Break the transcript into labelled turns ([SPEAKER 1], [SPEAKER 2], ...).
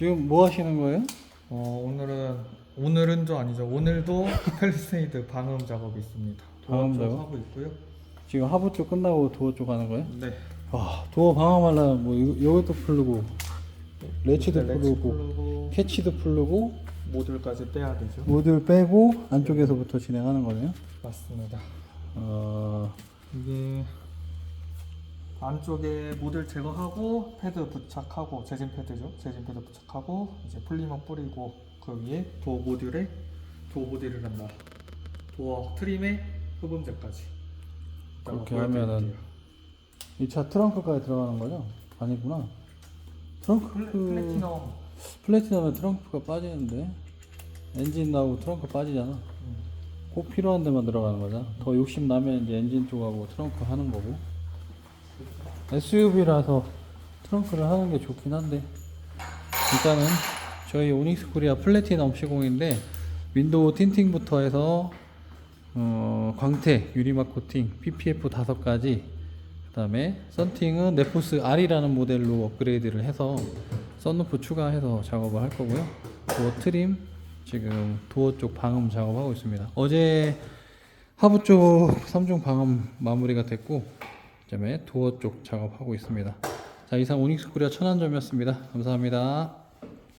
[SPEAKER 1] 지금 뭐 하시는 거예요?
[SPEAKER 2] 어, 오늘은 오늘은 좀 아니죠. 오늘도 펠리세이드 방음 작업이 있습니다.
[SPEAKER 1] 방음
[SPEAKER 2] 도어 쪽
[SPEAKER 1] 작업?
[SPEAKER 2] 하고 있고요.
[SPEAKER 1] 지금 하부 쪽 끝나고 도어 쪽 하는 거예요?
[SPEAKER 2] 네.
[SPEAKER 1] 와 도어 방어하려면 뭐 이거- 이것도 풀르고 레치도
[SPEAKER 2] 네, 렉스
[SPEAKER 1] 풀르고
[SPEAKER 2] 풀고
[SPEAKER 1] 캐치도 풀르고
[SPEAKER 2] 모듈까지 떼야 되죠.
[SPEAKER 1] 모듈 빼고 안쪽에서부터 진행하는 거네요.
[SPEAKER 2] 맞습니다.
[SPEAKER 1] 어,
[SPEAKER 2] 이게 안쪽에 모듈 제거하고 패드 부착하고 재진 패드죠. 재진 패드 부착하고 이제 플리머 뿌리고 그 위에 도어 모듈에 도어 모듈을 한다. 도어 트림에 흡음재까지.
[SPEAKER 1] 그렇게 하면은 이 차 트렁크까지 들어가는 거죠? 아니구나. 트렁크
[SPEAKER 2] 플래, 플래티넘
[SPEAKER 1] 플래티넘에 트렁크가 빠지는데 엔진 나오고 트렁크 빠지잖아.
[SPEAKER 2] 음,
[SPEAKER 1] 꼭 필요한 데만 들어가는 거잖아. 더 욕심 나면 이제 엔진 쪽하고 트렁크 하는 거고. SUV라서 트렁크를 하는 게 좋긴 한데 일단은 저희 오닉스 코리아 플래티넘 시공인데 윈도우 틴팅부터 해서 어, 광택, 유리막 코팅, PPF 다섯 가지 그 다음에 썬팅은 네포스 R이라는 모델로 업그레이드를 해서 썬루프 추가해서 작업을 할 거고요. 도어 트림 지금 도어 쪽 방음 작업하고 있습니다. 어제 하부 쪽 3중 방음 마무리가 됐고 그다음에 도어 쪽 작업하고 있습니다. 자 이상 오닉스 코리아 천안점이었습니다. 감사합니다.